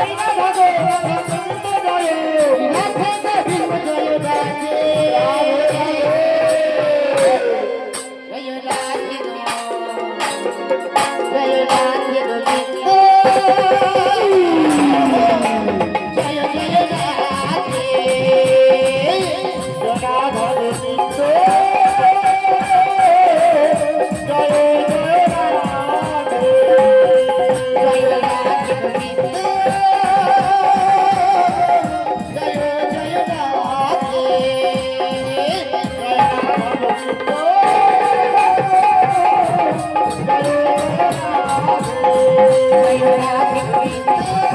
아, 가고 Música